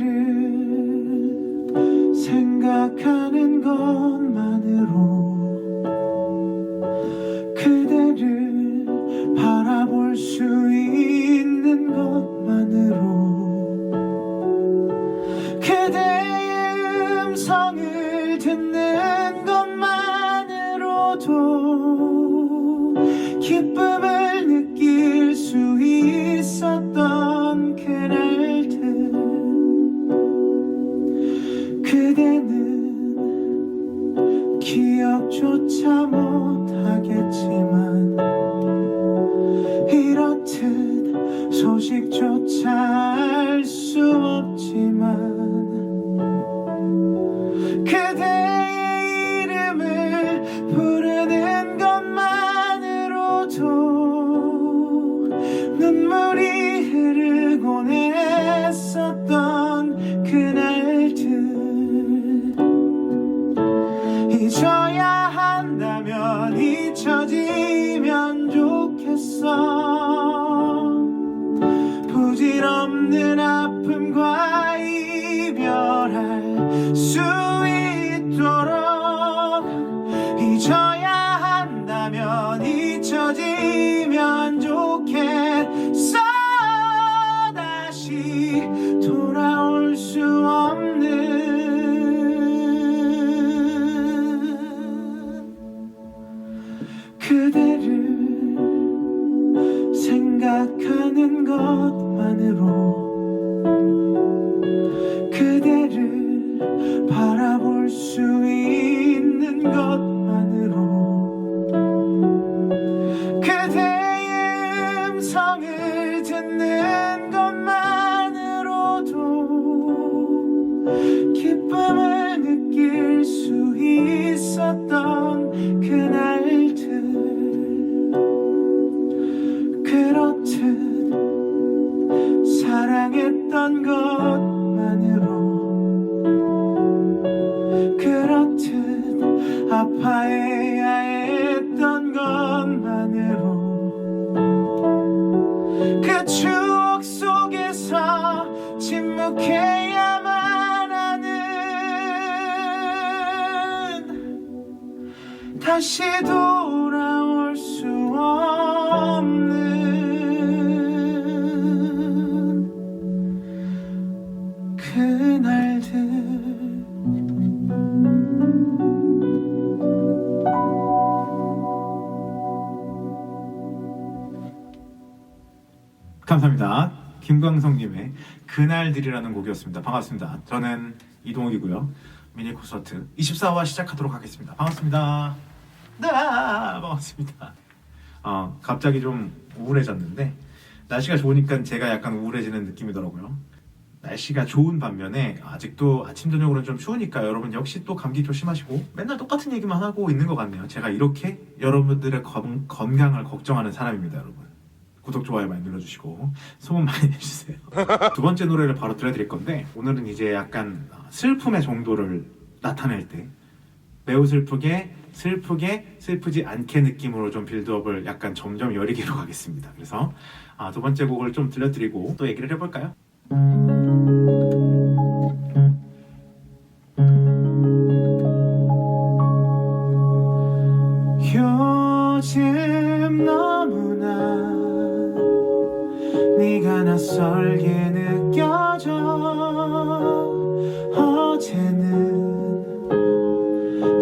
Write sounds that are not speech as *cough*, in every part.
그대를 생각하는 것만으로 그대를 바라볼 수 있는 것만으로 그대의 음성을 듣는 것만으로도 기쁨을 느낄 수 있었던 그날들 그대는 기억조차 못하겠지만 이렇듯 소식조차 알 수 없 잊어야 한다면 잊혀지면 좋겠어 김광석님의 그날들이라는 곡이었습니다. 반갑습니다. 저는 이동욱이고요. 미니 콘서트 24화 시작하도록 하겠습니다. 반갑습니다. 네, 반갑습니다. 어, 갑자기 좀 우울해졌는데 날씨가 좋으니까 제가 약간 우울해지는 느낌이더라고요. 날씨가 좋은 반면에 아직도 아침 저녁으로는 좀 추우니까 여러분 역시 또 감기 조심하시고 맨날 똑같은 얘기만 하고 있는 것 같네요. 제가 이렇게 여러분들의 건, 건강을 걱정하는 사람입니다, 여러분. 구독 좋아요 많이 눌러주시고 소문 많이 *laughs* 내주세요. 두 번째 노래를 바로 들려드릴 건데 오늘은 이제 약간 슬픔의 정도를 나타낼 때 매우 슬프게 슬프게 슬프지 않게 느낌으로 좀 빌드업을 약간 점점 여리게로 가겠습니다. 그래서 아, 두 번째 곡을 좀 들려드리고 또 얘기를 해볼까요? 요즘 낯설게 느껴져. 어제는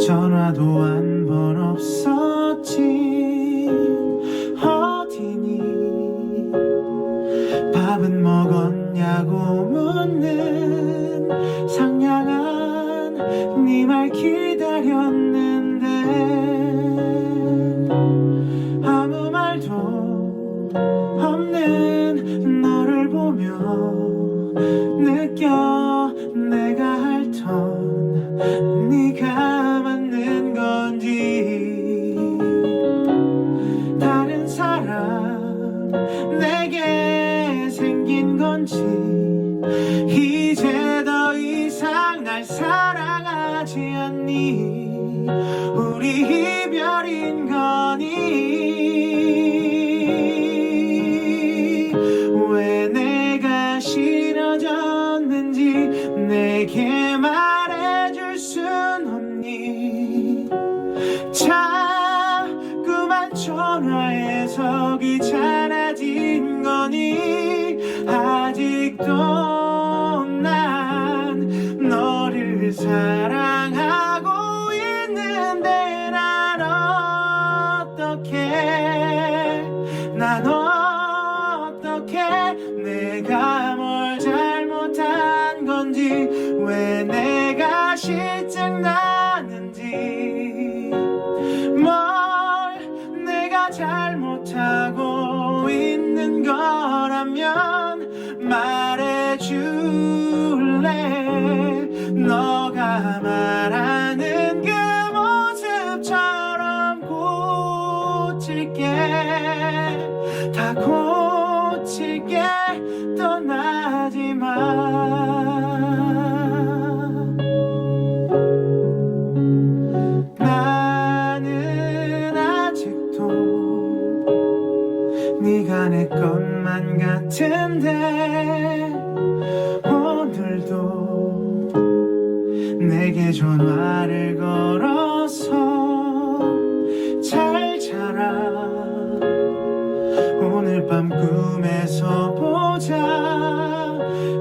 전화도 한 번 없었지. 어디니? 밥은 먹었냐고 묻는 상냥한 네말기 느껴. 내가 할턴 네가 맞는 건지. 다른 사람 내게 생긴 건지. 이제 더 이상 날 사랑하지 않니? 자꾸만 전화해서 귀찮아진 거니? 아직도 난 너를 사랑하고 있는데 난 어떡해 난 어떡해 내가 뭘 잘못한 건지 왜 내가 실 고칠게 다 고칠게 떠나지 마. 나는 아직도 네가 내 것만 같은데 오늘도 내게 전화를 걸 밤 꿈에서 보자.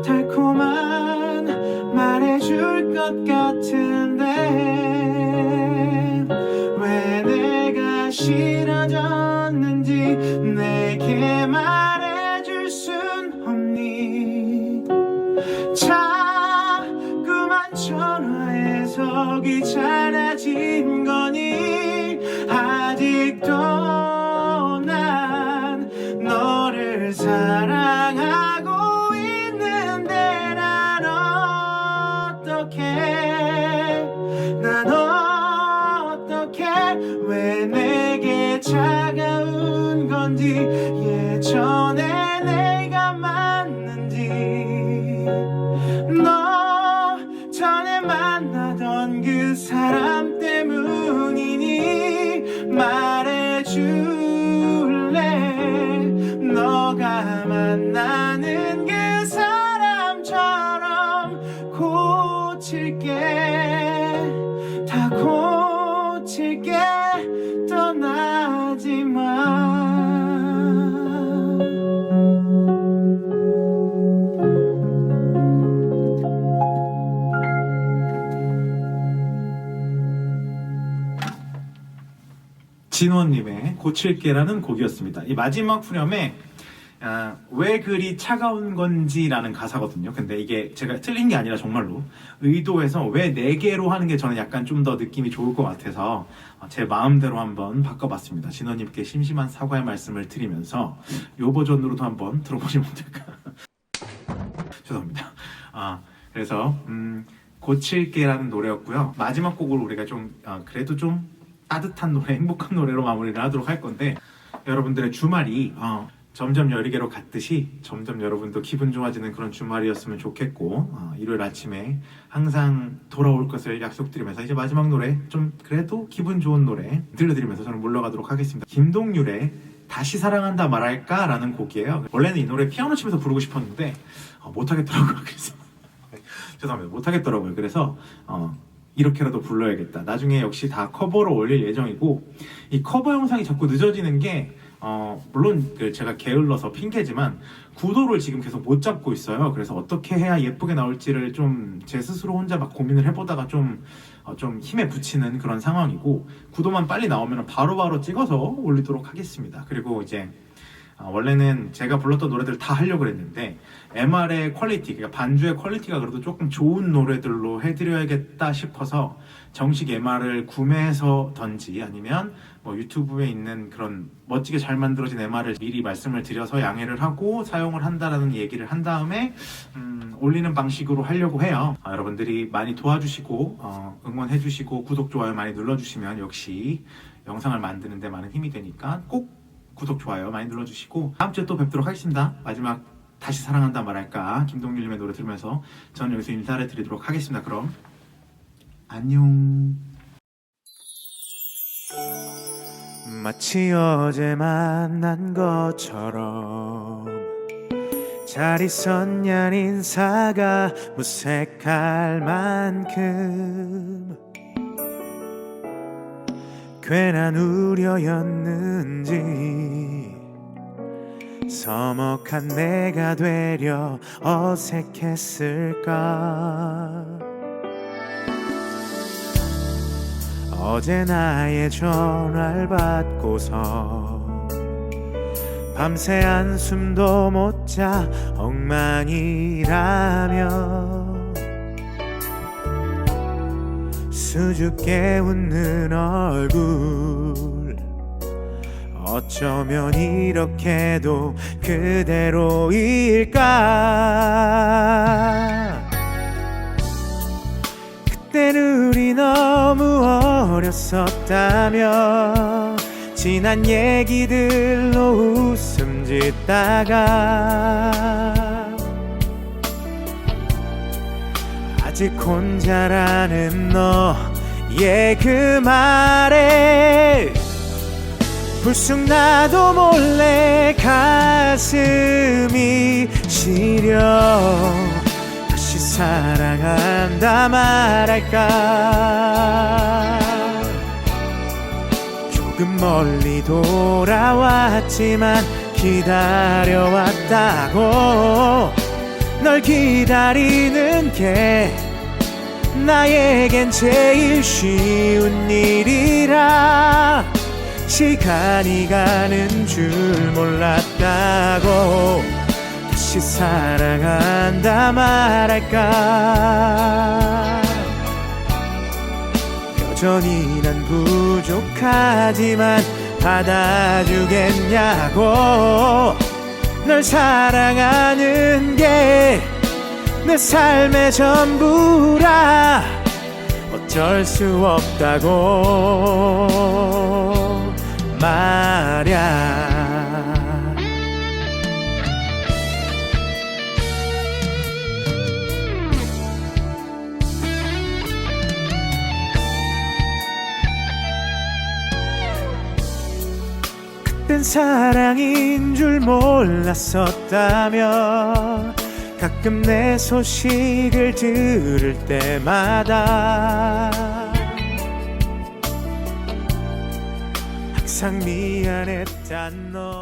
달콤한 말해줄 것 같은데. 왜 내가 싫어졌는지 내게 차가운 건지 예전에 내가 맞는지 너 전에 만나던 그 사람 때문이니 말해줄래? 너가 만나는 그 진원님의 고칠게라는 곡이었습니다. 이 마지막 후렴에 아, 왜 그리 차가운 건지라는 가사거든요. 근데 이게 제가 틀린 게 아니라 정말로 의도해서 왜 네 개로 하는 게 저는 약간 좀 더 느낌이 좋을 것 같아서 어, 제 마음대로 한번 바꿔봤습니다. 진원님께 심심한 사과의 말씀을 드리면서 요 버전으로도 한번 들어보시면 어떨까. *laughs* 죄송합니다. 아, 그래서 음, 고칠게라는 노래였고요. 마지막 곡으로 우리가 좀 아, 그래도 좀 따뜻한 노래, 행복한 노래로 마무리를 하도록 할 건데 여러분들의 주말이 어, 점점 열리게로 갔듯이 점점 여러분도 기분 좋아지는 그런 주말이었으면 좋겠고 어, 일요일 아침에 항상 돌아올 것을 약속드리면서 이제 마지막 노래 좀 그래도 기분 좋은 노래 들려드리면서 저는 물러가도록 하겠습니다. 김동률의 다시 사랑한다 말할까라는 곡이에요. 원래는 이 노래 피아노 치면서 부르고 싶었는데 어, 못하겠더라고요. *laughs* 그래서 죄송합니다. 못하겠더라고요. 그래서 어, 이렇게라도 불러야겠다. 나중에 역시 다 커버로 올릴 예정이고 이 커버 영상이 자꾸 늦어지는 게 어, 물론 그 제가 게을러서 핑계지만 구도를 지금 계속 못 잡고 있어요. 그래서 어떻게 해야 예쁘게 나올지를 좀 제 스스로 혼자 막 고민을 해보다가 좀, 어, 좀 힘에 부치는 그런 상황이고 구도만 빨리 나오면 바로바로 찍어서 올리도록 하겠습니다. 그리고 이제 아, 원래는 제가 불렀던 노래들 다 하려고 그랬는데 MR의 퀄리티, 그러니까 반주의 퀄리티가 그래도 조금 좋은 노래들로 해드려야겠다 싶어서 정식 MR을 구매해서던지 아니면 뭐 유튜브에 있는 그런 멋지게 잘 만들어진 MR을 미리 말씀을 드려서 양해를 하고 사용을 한다라는 얘기를 한 다음에 음, 올리는 방식으로 하려고 해요. 아, 여러분들이 많이 도와주시고 어, 응원해주시고 구독 좋아요 많이 눌러주시면 역시 영상을 만드는데 많은 힘이 되니까 꼭 구독, 좋아요 많이 눌러주시고 다음 주에 또 뵙도록 하겠습니다. 마지막 다시 사랑한다 말할까 김동률님의 노래 들으면서 저는 여기서 인사를 드리도록 하겠습니다. 그럼 안녕. 마치 어제 만난 것처럼 잘 있었냐 인사가 무색할 만큼 괜한 우려였는지 서먹한 내가 되려 어색했을까? 어제 나의 전화를 받고서 밤새 한숨도 못 자 엉망이라며 수줍게 웃는 얼굴. 어쩌면 이렇게도 그대로일까? 그땐 우리 너무 어렸었다며 지난 얘기들로 웃음 짓다가 아직 혼자라는 너 의그 말에 불쑥 나도 몰래 가슴이 시려. 다시 사랑한다 말할까? 조금 멀리 돌아왔지만 기다려왔다고 널 기다리는 게 나에겐 제일 쉬운 일이라 시간이 가는 줄 몰랐다고 다시 사랑한다 말할까? 여전히 난 부족하지만 받아주겠냐고 널 사랑하는 게 내 삶의 전부라 어쩔 수 없다고 말야. 그땐 사랑인 줄 몰랐었다며 가끔 내 소식을 들을 때마다 항상 미안했단 너